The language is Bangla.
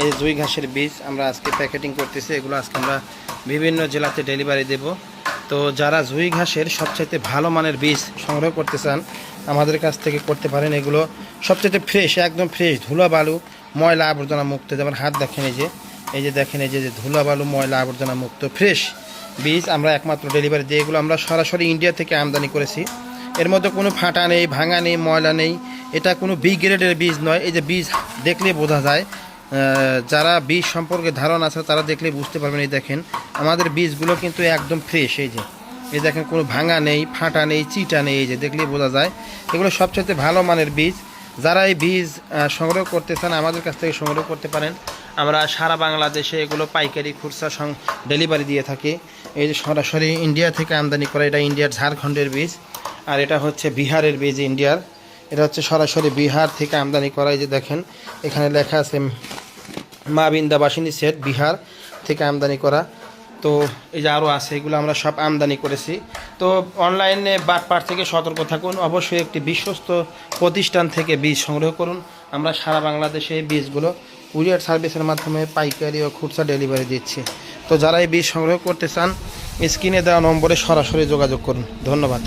এই যে জুই ঘাসের বীজ আমরা আজকে প্যাকেটিং করতেছি, এগুলো আজকে আমরা বিভিন্ন জেলাতে ডেলিভারি দেব। তো যারা জুই ঘাসের সবচাইতে ভালো মানের বীজ সংগ্রহ করতে চান, আমাদের কাছ থেকে করতে পারেন। এগুলো সবচাইতে ফ্রেশ একদম ফ্রেশ ধুলো বালু, ময়লা আবর্জনা মুক্ত। যেমন হাত দেখেন এই যে এই যে দেখেন এই যে ধুলো বালু, ময়লা আবর্জনা মুক্ত ফ্রেশ বীজ আমরা একমাত্র ডেলিভারি দিয়ে এগুলো আমরা সরাসরি ইন্ডিয়া থেকে আমদানি করেছি। এর মধ্যে কোনো ফাটা নেই, ভাঙা নেই, ময়লা নেই। এটা কোনো বি গ্রেডের বীজ নয়। এই যে বীজ দেখলে বোঝা যায় যারা বীজ সম্পর্কে ধারণা আছে, তারা দেখলে বুঝতে পারবেন, এই দেখেন, আমাদের বীজগুলো কিন্তু একদম ফ্রেশ এই যে। এই দেখেন, কোনো ভাঙা নেই, ফাটা নেই, চিটা নেই, এই যে, দেখলেই বোঝা যায়। এগুলো সবচেয়ে ভালো মানের বীজ। যারা এই বীজ সংগ্রহ করতে চান, আমাদের কাছ থেকে সংগ্রহ করতে পারেন। আমরা সারা বাংলাদেশে এগুলো পাইকারি খুচরা সং ডেলিভারি দিয়ে থাকি। এই যে সরাসরি ইন্ডিয়া থেকে আমদানি করা, এটা ইন্ডিয়ার ঝাড়খণ্ডের বীজ। আর এটা হচ্ছে বিহারের বীজ ইন্ডিয়ার এটা হচ্ছে সরাসরি বিহার থেকে আমদানি করা, এই যে দেখেন, এখানে লেখা আছে মা বিন্দাবাসিনী সেট বিহার থেকে আমদানি করা। তো এই যে আরও আছে, এগুলো আমরা সব আমদানি করেছি। তো অনলাইনে বাটপার থেকে সতর্ক থাকুন, অবশ্যই একটি বিশ্বস্ত প্রতিষ্ঠান থেকে বীজ সংগ্রহ করুন। আমরা সারা বাংলাদেশে বীজগুলো কুরিয়ার সার্ভিসের মাধ্যমে পাইকারি ও খুচরা ডেলিভারি দিচ্ছি। তো যারা এই বীজ সংগ্রহ করতে চান, স্ক্রিনে দেওয়া নম্বরে সরাসরি যোগাযোগ করুন। ধন্যবাদ।